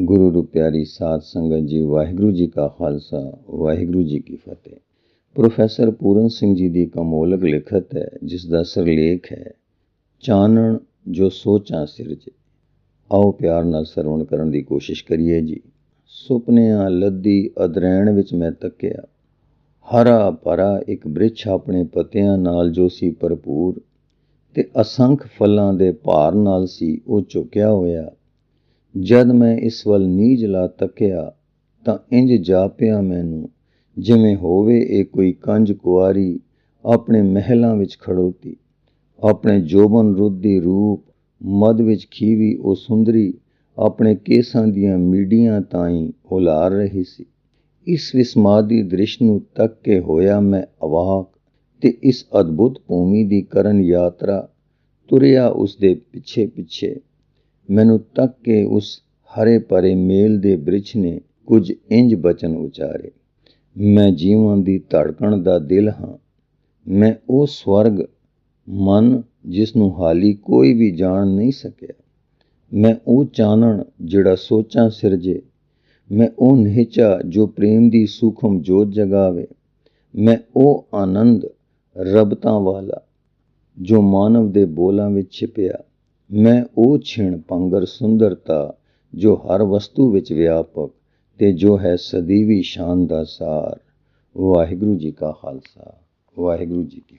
ਗੁਰੂ ਰੂ ਪਿਆਰੀ ਸਾਧ ਸੰਗਤ ਜੀ, ਵਾਹਿਗੁਰੂ ਜੀ ਕਾ ਖਾਲਸਾ, ਵਾਹਿਗੁਰੂ ਜੀ ਕੀ ਫਤਿਹ। ਪ੍ਰੋਫੈਸਰ ਪੂਰਨ ਸਿੰਘ ਜੀ ਦੀ ਕਮੋਲਕ ਲਿਖਤ ਹੈ, ਜਿਸ ਦਾ ਸਿਰਲੇਖ ਹੈ, ਚਾਨਣ ਜੋ ਸੋਚਾਂ ਸਿਰਜੇ। ਆਓ ਪਿਆਰ ਨਾਲ ਸਰਵਣ ਕਰਨ ਦੀ ਕੋਸ਼ਿਸ਼ ਕਰੀਏ ਜੀ। ਸੁਪਨਿਆਂ ਲੱਦੀ ਅਦਰੈਣ ਵਿੱਚ ਮੈਂ ਤੱਕਿਆ। ਹਰਾ ਭਰਾ ਇੱਕ ਬ੍ਰਿਛ ਆਪਣੇ ਪਤਿਆਂ ਨਾਲ ਜੋ ਸੀ ਭਰਪੂਰ, ਤੇ ਅਸੰਖ ਫਲਾਂ ਦੇ ਭਾਰ ਨਾਲ ਸੀ ਉਹ ਝੁਕਿਆ ਹੋਇਆ। ਜਦ ਮੈਂ ਇਸ ਵੱਲ ਨੀਜ ਲਾ ਤੱਕਿਆ ਤਾਂ ਇੰਜ ਜਾਪਿਆ ਮੈਨੂੰ, ਜਿਵੇਂ ਹੋਵੇ ਇਹ ਕੋਈ ਕੰਜ ਕੁਆਰੀ ਆਪਣੇ ਮਹਿਲਾਂ ਵਿੱਚ ਖੜੋਤੀ, ਆਪਣੇ ਜੋਬਨ ਰੁੱਧੀ ਰੂਪ ਮਦ ਵਿੱਚ ਖੀਵੀ ਉਹ ਸੁੰਦਰੀ, ਆਪਣੇ ਕੇਸਾਂ ਦੀਆਂ ਮੀਡੀਆਂ ਤਾਈਂ ਹੁਲਾਰ ਰਹੀ ਸੀ। ਇਸ ਵਿਸਮਾਦੀ ਦ੍ਰਿਸ਼ ਨੂੰ ਤੱਕ ਕੇ ਹੋਇਆ ਮੈਂ ਅਵਾਕ ਤੇ ਇਸ ਅਦਭੁਤ ਭੂਮੀ ਦੀ ਕਰਨ ਯਾਤਰਾ ਤੁਰਿਆ ਉਸ ਦੇ ਪਿੱਛੇ ਪਿੱਛੇ ਮੈਨੂੰ ਤੱਕ ਕੇ ਉਸ ਹਰੇ ਭਰੇ ਮੇਲ ਦੇ ਬ੍ਰਿਛ ਨੇ ਕੁਝ ਇੰਜ ਬਚਨ ਉਚਾਰੇ। ਮੈਂ ਜੀਵਾਂ ਦੀ ਧੜਕਣ ਦਾ ਦਿਲ ਹਾਂ। ਮੈਂ ਉਹ ਸਵਰਗ ਮਨ ਜਿਸ ਨੂੰ ਹਾਲੀ ਕੋਈ ਵੀ ਜਾਣ ਨਹੀਂ ਸਕਿਆ। ਮੈਂ ਉਹ ਚਾਨਣ ਜਿਹੜਾ ਸੋਚਾਂ ਸਿਰਜੇ। ਮੈਂ ਉਹ ਨਿਹਚਾ ਜੋ ਪ੍ਰੇਮ ਦੀ ਸੂਖਮ ਜੋਤ ਜਗਾਵੇ। ਮੈਂ ਉਹ ਆਨੰਦ ਰਬਤਾਂ ਵਾਲਾ ਜੋ ਮਾਨਵ ਦੇ ਬੋਲਾਂ ਵਿੱਚ ਛਿਪਿਆ। ਮੈਂ ਉਹ ਛਿਣ ਪੰਗਰ ਸੁੰਦਰਤਾ, ਜੋ ਹਰ ਵਸਤੂ ਵਿੱਚ ਵਿਆਪਕ ਤੇ ਜੋ ਹੈ ਸਦੀਵੀ ਸ਼ਾਨ ਦਾ ਸਾਰ। ਵਾਹਿਗੁਰੂ ਜੀ ਕਾ ਖਾਲਸਾ, ਵਾਹਿਗੁਰੂ ਜੀ ਕੀ